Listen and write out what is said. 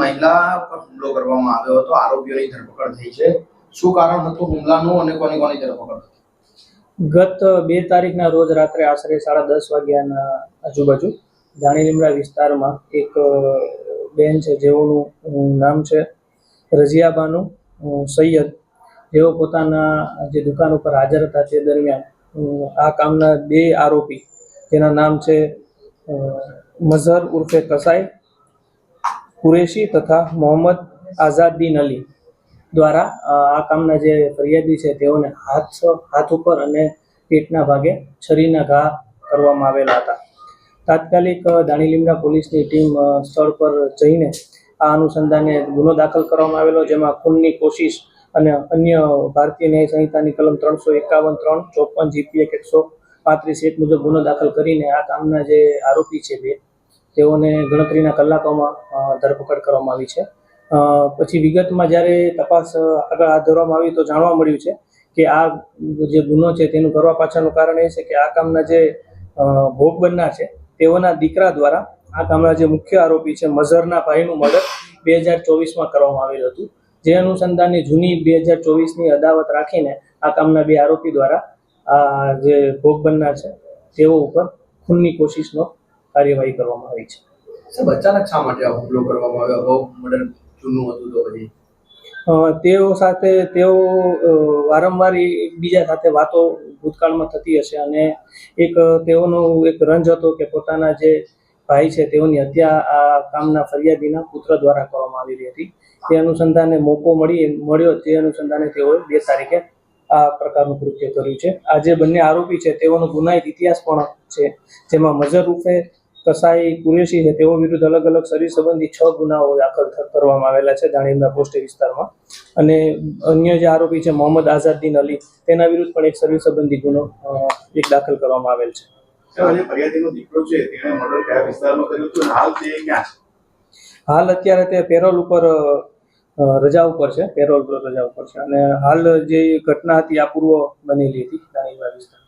મહિલા પર હુમલો કરવામાં આવ્યો હતો આરોપીઓની ધરપકડ થઈ છે. શું કારણ હતું હુમલાનું અને કોની કોની ધરપકડ હતી? ગત બે તારીખના રોજ રાત્રે આશરે સાડા દસ વાગ્યાના આજુબાજુ જાણીલીમડા વિસ્તારમાં એક બેન છે જેઓનું નામ છે રઝિયાબાનુ સૈયદ. જેઓ પોતાના જે દુકાન ઉપર હાજર હતા તે દરમિયાન આ કામના બે આરોપી જેના નામ છે મઝહર ઉર્ફે કસાઈ કુરેશી તથા મોહમ્મદ આઝાદીન અલી દ્વારા આ કામના જે ફરિયાદી છે તેઓને હાથ હાથ ઉપર અને પેટના ભાગે છરીના ઘા કરવામાં આવેલા હતા. તાત્કાલિક દાણીલીમડા પોલીસની ટીમ સ્થળ પર જઈને આ અનુસંધાને ગુનો દાખલ કરવામાં આવેલો, જેમાં ખૂનની કોશિશ અને અન્ય ભારતીય ન્યાય સંહિતાની કલમ ત્રણસો એકાવન ત્રણ ચોપન જીપીએક એકસો પાંત્રીસ એક મુજબ ગુનો દાખલ કરીને આ કામના જે આરોપી છે બે તેઓને ગણતરીના કલાકોમાં ધરપકડ કરવામાં આવી છે. પછી વિગતમાં જ્યારે તપાસ આગળ હાથ ધરવામાં આવી તો જાણવા મળ્યું છે કે આ જે ગુનો છે તેનું કરવા પાછળનું કારણ એ છે કે આ કામના જે ભોગ બનનાર છે, તેઓના દીકરા દ્વારા આ કામના જે મુખ્ય આરોપી છે મઝહરના ભાઈનું મર્ડર બે હજાર ચોવીસમાં કરવામાં આવેલું હતું. જે અનુસંધાનની જૂની બે હજાર ચોવીસની અદાવત રાખીને આ કામના બે આરોપી દ્વારા આ જે ભોગ બનનાર છે, તેઓ ઉપર ખૂનની કોશિશનો કાર્યવાહી કરવામાં આવી છે. સાહેબ અચાનક શા માટે હુમલો કરવામાં આવ્યો? અગાઉ મર્ડર જૂનું હતું તો પછી? તેઓ સાથે તેઓ વારંવાર એકબીજા સાથે વાતો ભૂતકાળમાં થતી હશે અને એક તેઓનો એક રંજ હતો કે પોતાના જે ભાઈ છે તેઓની હત્યા આ કામના ફરિયાદીના પુત્ર દ્વારા કરવામાં આવી હતી. તે અનુસંધાને મોકો મળી મળ્યો. તે અનુસંધાને તેઓએ બે તારીખે આ પ્રકારનું કૃત્ય કર્યું છે. આ જે બંને આરોપી છે તેઓનો ગુનાહિત ઇતિહાસ પણ છે જેમાં મજર રૂફે કસાઈ કુરેશી છે તેઓ વિરુદ્ધ અલગ અલગ શરીર સંબંધી છ ગુનાઓ દાખલ કરવામાં આવેલા છે દાણીમના પોસ્ટ વિસ્તારમાં. અને અન્ય જે આરોપી છે મોહમ્મદ આઝાદીન અલી તેના વિરુદ્ધ પણ એક શરીર સંબંધી ગુનો એક દાખલ કરવામાં આવેલ છે. હાલ અત્યારે તે પેરોલ ઉપર રજા ઉપર છે પેરોલ ઉપર રજા ઉપર છે. અને હાલ જે ઘટના હતી આ પૂર્વ બનેલી હતી દાણીમા વિસ્તાર